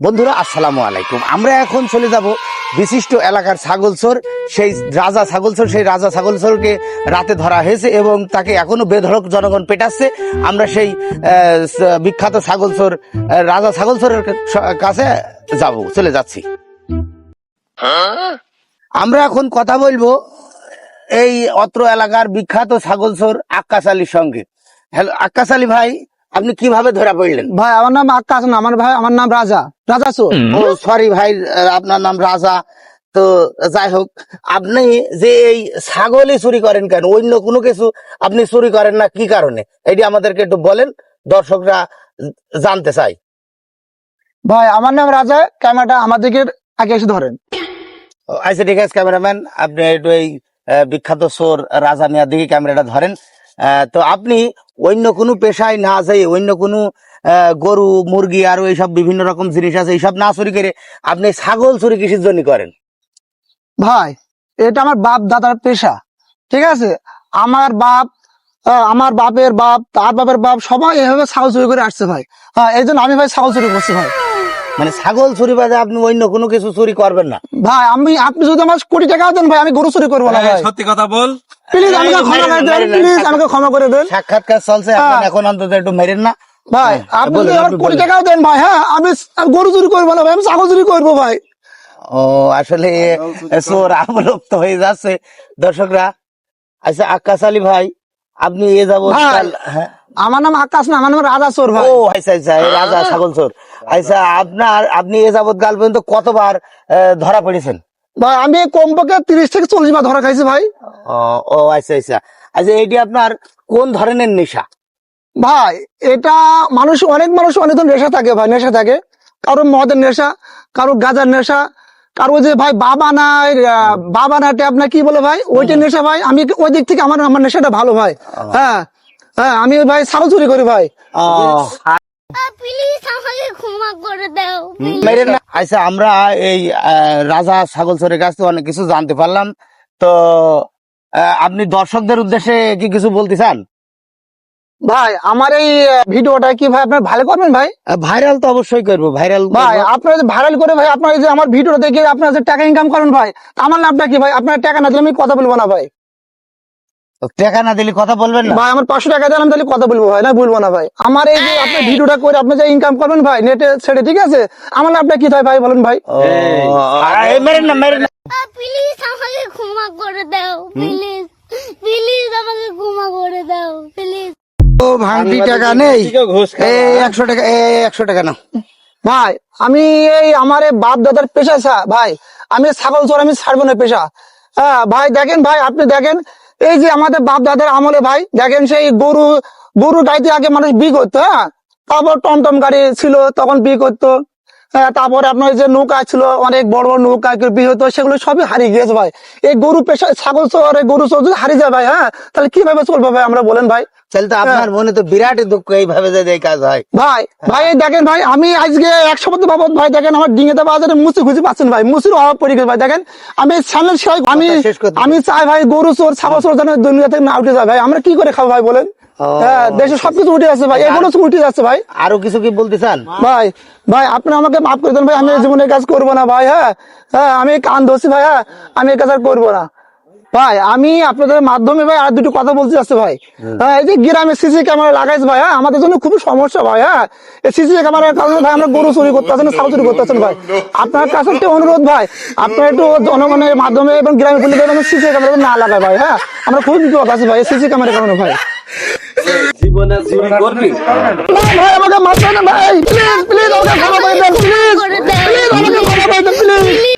বন্ধুরা, আসসালামু আলাইকুম। আমরা এখন চলে যাব বিশিষ্ট এলাকার ছাগলচোর, সেই রাজা ছাগলচোর, সেই রাজা ছাগলচোরকে রাতে ধরা হয়েছে এবং তাকে এখনও বেধড়ক জনগণ পেটাচ্ছে। আমরা সেই বিখ্যাত ছাগলচোর রাজা ছাগলচোরের কাছে যাব, চলে যাচ্ছি। আমরা এখন কথা বলব এই অত্র এলাকার বিখ্যাত ছাগলচোর আক্কাস আলীর সঙ্গে। হ্যালো আক্কাস আলী ভাই আপনি কীভাবে ধরা পড়লেন? ভাই আমার নাম আকাশ না আমার ভাই আমার নাম রাজা। রাজা চোর। ও সরি ভাই আপনার নাম রাজা। তো যাই হোক আপনি যে এই ছাগলই চুরি করেন কেন? অন্য কোনো কিছু আপনি চুরি করেন না কি কারণে? এটি আমাদেরকে একটু বলেন দর্শকরা জানতে চাই। ভাই আমার নাম রাজা ক্যামেরাটা আমার দিকে আগে এসে ধরেন। আচ্ছা ঠিক আছে ক্যামেরাম্যান আপনি একটু এই আহ, বিখ্যাত সোর রাজা মিয়ার দিকে ক্যামেরাটা ধরেন। তো আপনি অন্য কোনো পেশায় না যাই অন্য কোনো গরু মুরগি আর এইসব বিভিন্ন রকম জিনিস আছে এইসব না চুরি করে আপনি ছাগল চুরি কিসের জন্য করেন? ভাই এটা আমার বাপ দাদার পেশা ঠিক আছে? আমার বাপ আমার বাপের বাপ তার বাপের বাপ সবাই এভাবে ছাগল চুরি করে আসছে ভাই। হ্যাঁ এই জন্য আমি ভাই ছাগল চুরি করছি ভাই। মানে ছাগল চুরি বাদে আপনি অন্য কোনো কিছু চুরি করবেন না? ভাই আমি আপনি যদি আমার কোটি টাকা দেন ভাই আমি গরু চুরি করব না সত্যি কথা বল। প্লিজ আমাকে ক্ষমা করে দেন প্লিজ আমাকে ক্ষমা করে দেন। সাক্ষাৎকার চলছে এখন হ্যাঁ। এখন অন্তত একটু মেরেন না। ভাই হ্যাঁ, আপনি আমার কোটি টাকাও দেন ভাই হ্যাঁ আমি গরু চুরি করব না ভাই আমি ছাগল চুরি করব ভাই। ও আসলে চোর হয়ে যাচ্ছে। দর্শকরা আচ্ছা আকাশ আলী ভাই আপনি এ। কাল- হ্যাঁ। আমার নাম আকাশ না আমার নাম রাজা চোর ভাই। ও আচ্ছা আচ্ছা রাজা ছাগল চোর। আচ্ছা আপনার আপনি এ যাবৎ গাল পর্যন্ত কতবার ধরা পড়েছেন? ভাই আমি কমপক্ষে তিরিশ থেকে চল্লিশ বার ধরা খাইছি ভাই। ও আচ্ছা আচ্ছা। আচ্ছা এইটি আপনার কোন ধরনের নেশা? ভাই এটা মানুষ অনেক মানুষ অনেক ধরনের নেশা থাকে ভাই নেশা থাকে। কারও মদের নেশা কারও গাজার নেশা কারও যে ভাই বাবা না বাবা না ট্যাপ না কি বলে ভাই? ওইটা নেশা ভাই আমি ওই দিক থেকে আমার আমার নেশাটা ভালো ভাই। হ্যাঁ হ্যাঁ আমি ভাই ছাগল চুরি করি ভাই। প্লিজ আমাকে ক্ষমা করে দাও মেরেন না। আচ্ছা আমরা এই রাজা ছাগল চোরের কাছ থেকে অনেক কিছু জানতে পারলাম। তো আপনি দর্শকদের উদ্দেশ্যে কি কিছু বলতে চান? ভাই আমার এই ভিডিওটা কি ভাই আপনার ভালো করবেন ভাই? ভাইরাল তো অবশ্যই করব ভাইরাল ভাই আপনারা যে ভাইরাল করে ভাই আপনার যে আমার ভিডিও দেখে আপনারা যে টাকা ইনকাম করেন ভাই আমার লাভটা কি ভাই? আপনার টাকা না দিলে আমি কথা বলব না ভাই। টাকা না দিলে কথা বলবেন না। ভাই আমার পাঁচশো টাকা দেন আমি তাহলে কথা বলব ভাই না বলব না ভাই। আমার এই যে আপনি ভিডিওটা করে আপনি যে ইনকাম করবেন ভাই নেটে ছেড়ে ঠিক আছে? আমার লাভটা কি হয় ভাই বলেন ভাই। ও, আরে, এই মেরেন না মেরেন না। প্লিজ আমাকে ক্ষমা করে দাও প্লিজ প্লিজ আমাকে ক্ষমা করে দাও প্লিজ ও ভাঙটি টাকা নেই। এই একশো টাকা এই একশো টাকা নাও। ভাই আমি এই আমার বাপ দাদার পেশা ছা- ভাই। আমি ছাগল চোর আমি ছাড়বো না পেশা। হ্যাঁ ভাই দেখেন ভাই আপনি দেখেন এই যে আমাদের বাপ দাদার আমলে ভাই, দেখেন সেই গরু গরু গাইতে আগে মানুষ বি করতো হ্যাঁ? তারপর টমটম গাড়ি ছিল, তখন বি করতো। হ্যাঁ তারপরে আপনার যে নৌকা ছিল, অনেক বড় বড় নৌকা হতো, সেগুলো সবই হারিয়ে গিয়েছে ভাই। এই গরু পেশা, ছাগল চোর গরু যদি হারিয়ে যায় ভাই হ্যাঁ? তাহলে কীভাবে চলবে ভাই আমরা বলেন ভাই? তাহলে তো আপনার মনে তো বিরাট দুঃখ এইভাবে যদি এই কাজ হয়। ভাই ভাই দেখেন ভাই আমি আজকে এক সপ্তাহ বাবদ ভাই দেখেন আমার ডিঙেতে বাজারে মুসি খুঁজে পাচ্ছেন ভাই মুসির অভাব পড়ে গেছে ভাই দেখেন আমি চ্যানেল আমি কথা শেষ করতে আমি চাই ভাই গরু চোর ছাগল চোর যেন দুনিয়া থেকে না উঠে যায় ভাই আমরা কি করে খাব ভাই বলেন? হ্যাঁ দেশে সবকিছু উঠে যাচ্ছে ভাই এগুলো উঠে যাচ্ছে ভাই। আরও কিছু কি বলতে চান? ভাই ভাই আপনি আমাকে মাফ করে দেন ভাই আমি এই জীবনের কাজ করব না ভাই হ্যাঁ হ্যাঁ আমি কান ধরছি ভাই হ্যাঁ আমি এই কাজ আর করব না। ভাই আমি আপনাদের মাধ্যমে ভাই আর দুটো কথা বলতে যাচ্ছে ভাই। হ্যাঁ এই যে গ্রামে সিসি ক্যামেরা লাগাইছে ভাই হ্যাঁ আমাদের জন্য খুবই সমস্যা ভাই হ্যাঁ। এই সিসি ক্যামেরার কারণে ভাই আমরা গরু চুরি করতে আছেন ছাগল চুরি করতে আছেন ভাই। আপনার কাছে একটা অনুরোধ ভাই আপনার একটু জনগণের মাধ্যমে এবং গ্রামে পুলিশ সিসি ক্যামেরা না লাগায় ভাই হ্যাঁ। আমরা খুব বিপদ আছে ভাই সিসি ক্যামেরার কারণে ভাই। জীবনে চুরি করবি? ভাই ভাই আমাকে মারবেন না ভাই প্লিজ প্লিজ আমাকে ক্ষমা করে দেন প্লিজ প্লিজ আমাকে ক্ষমা করে দেন